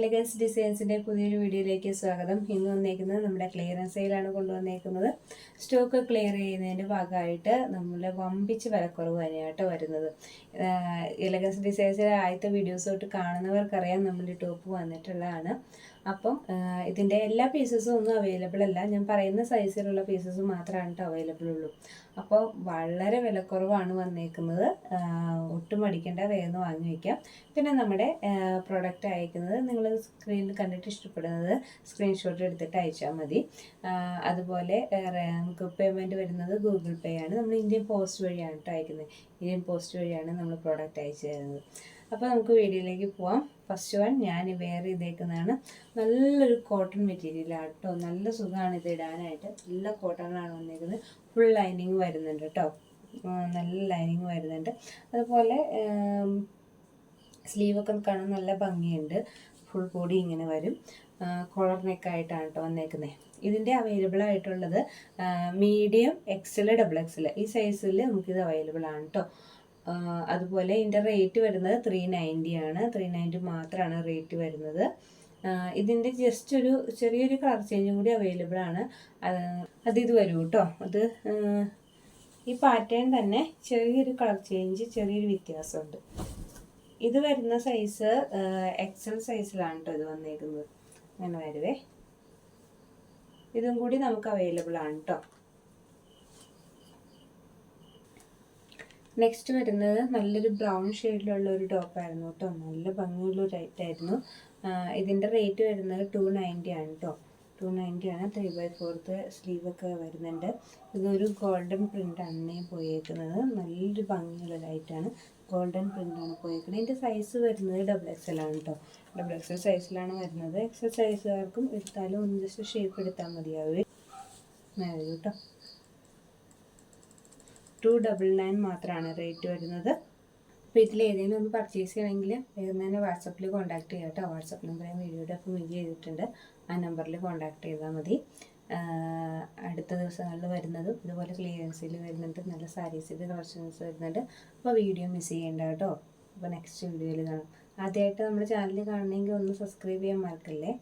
Elegance ഡിസൈൻസിന്റെ പുതിയൊരു വീഡിയോയിലേക്ക് സ്വാഗതം. ഇന്ന് വന്നേക്കുന്നത് നമ്മുടെ ക്ലിയറൻസ് സെയിലാണ് കൊണ്ടുവന്നേക്കുന്നത്. സ്റ്റോക്ക് ക്ലിയർ ചെയ്യുന്നതിന്റെ ഭാഗമായിട്ട് നമ്മൾ വമ്പിച്ച് വിലക്കുറവ് തന്നെയായിട്ട് വരുന്നത്. എലഗൻസ് ഡിസൈൻസിലെ ആദ്യത്തെ വീഡിയോസ് തൊട്ട് കാണുന്നവർക്കറിയാം നമ്മുടെ ടോപ്പ് വന്നിട്ടുള്ളതാണ്. അപ്പം ഇതിന്റെ എല്ലാ പീസസും ഒന്നും അവൈലബിൾ അല്ല. ഞാൻ പറയുന്ന സൈസിലുള്ള പീസസ് മാത്രമാണ് കേട്ടോ അവൈലബിൾ ഉള്ളൂ. അപ്പോൾ വളരെ വിലക്കുറവാണ് വന്നേക്കുന്നത്. ഒട്ടും മടിക്കേണ്ട വേഗം വാങ്ങി വയ്ക്കാം പിന്നെ നമ്മുടെ പ്രൊഡക്റ്റ് അയക്കുന്നത് നിങ്ങൾ സ്ക്രീനിൽ കണ്ടിട്ട് ഇഷ്ടപ്പെടുന്നത് സ്ക്രീൻഷോട്ട് എടുത്തിട്ട് അയച്ചാൽ മതി. അതുപോലെ നമുക്ക് പേയ്മെന്റ് വരുന്നത് ഗൂഗിൾ പേ ആണ്. നമ്മൾ ഇന്ത്യൻ പോസ്റ്റ് വഴിയാണ് കേട്ടോ അയക്കുന്നത് ഇന്ത്യൻ പോസ്റ്റ് വഴിയാണ് നമ്മൾ പ്രോഡക്റ്റ് അയച്ചു തരുന്നത്. അപ്പോൾ നമുക്ക് വീഡിയോയിലേക്ക് പോവാം. ഫസ്റ്റ് വൺ ഞാൻ വെയർ ചെയ്തേക്കുന്നതാണ്. നല്ലൊരു കോട്ടൺ മെറ്റീരിയലാണ് കേട്ടോ നല്ല സുഖമാണ് ഇത് ഇടാനായിട്ട്. നല്ല കോട്ടണിലാണ് വന്നേക്കുന്നത് ഫുൾ ലൈനിങ് വരുന്നുണ്ട് കേട്ടോ നല്ല ലൈനിങ് വരുന്നുണ്ട്. അതുപോലെ സ്ലീവൊക്കെ കാണാൻ നല്ല ഭംഗിയുണ്ട്. ഫുൾ ബോഡി ഇങ്ങനെ വരും. കോളർ നെക്കായിട്ടാണ് കേട്ടോ വന്നേക്കുന്നത് ഇതിന്റെ അവൈലബിൾ ആയിട്ടുള്ളത് മീഡിയം എക്സൽ ഡബിൾ എക്സൽ ഈ സൈസിൽ നമുക്കിത് അവൈലബിൾ ആണ് കേട്ടോ അതുപോലെ ഇതിന്റെ റേറ്റ് വരുന്നത് ത്രീ നയന്റി ആണ്. ത്രീ നയന്റി മാത്രമാണ് റേറ്റ് വരുന്നത്. ഇതിന്റെ ജസ്റ്റ് ഒരു ചെറിയൊരു കളർ ചേഞ്ചും കൂടി അവൈലബിൾ ആണ്. അത് ഇത് വരും കേട്ടോ അത് ഈ പാറ്റേൺ തന്നെ ചെറിയൊരു കളർ ചേഞ്ച് ചെറിയൊരു വ്യത്യാസമുണ്ട്. ഇത് വരുന്ന സൈസ് എക്സൽ സൈസിലാണ് കേട്ടോ ഇത് വന്നേക്കുന്നത്. അങ്ങനെ വരുവേ. ഇതും കൂടി നമുക്ക് അവൈലബിൾ ആണ് കേട്ടോ നെക്സ്റ്റ് വരുന്നത് നല്ലൊരു ബ്രൗൺ ഷെയ്ഡിലുള്ള ഒരു ടോപ്പ് ആയിരുന്നു കേട്ടോ നല്ല ഭംഗിയുള്ള ഒരു ആയിരുന്നു. ഇതിന്റെ റേറ്റ് വരുന്നത് ടു നയന്റി ആണ് കേട്ടോ ടു നയന്റി ആണ്. ത്രീ ബൈ ഫോർത്ത് സ്ലീവൊക്കെ വരുന്നുണ്ട്. ഇതൊരു ഗോൾഡൻ പ്രിന്റാണ് പോയേക്കുന്നത്. നല്ലൊരു ഭംഗിയുള്ള ലൈറ്റാണ് ഗോൾഡൻ പ്രിന്റാണ് പോയേക്കുന്നത്. ഇതിന്റെ സൈസ് വരുന്നത് ഡബിൾ എക്സ് എൽ ആണ് കേട്ടോ ഡബിൾ എക്സ് സൈസിലാണ് വരുന്നത്. എക്സൽ സൈസുകാർക്കും എടുത്താലും ഒന്ന് ജസ്റ്റ് ഷേപ്പ് എടുത്താൽ മതിയാവും. കേട്ടോ ടു ഡബിൾ നയൻ മാത്രമാണ് റേറ്റ് വരുന്നത്. അപ്പോൾ ഇതിൽ ഏതെങ്കിലും ഒന്ന് പർച്ചേസ് ചെയ്യണമെങ്കിൽ വേഗം തന്നെ വാട്സപ്പിൽ കോൺടാക്ട് ചെയ്യാം കേട്ടോ. വാട്സപ്പ് നമ്പർ ഞാൻ വീഡിയോയുടെ ഒപ്പം ചെയ്തിട്ടുണ്ട്. ആ നമ്പറിൽ കോൺടാക്ട് ചെയ്താൽ മതി. അടുത്ത ദിവസങ്ങളിൽ വരുന്നതും ഇതുപോലെ ക്ലിയറൻസിൽ വരുന്നുണ്ട്. നല്ല സാരീസിന്റെ കളക്ഷൻസ് വരുന്നുണ്ട്. അപ്പോൾ വീഡിയോ മിസ് ചെയ്യേണ്ട കേട്ടോ. അപ്പോൾ നെക്സ്റ്റ് വീഡിയോയിൽ കാണാം. ആദ്യമായിട്ട് നമ്മുടെ ചാനൽ കാണണമെങ്കിൽ ഒന്ന് സബ്സ്ക്രൈബ് ചെയ്യാൻ മറക്കല്ലേ?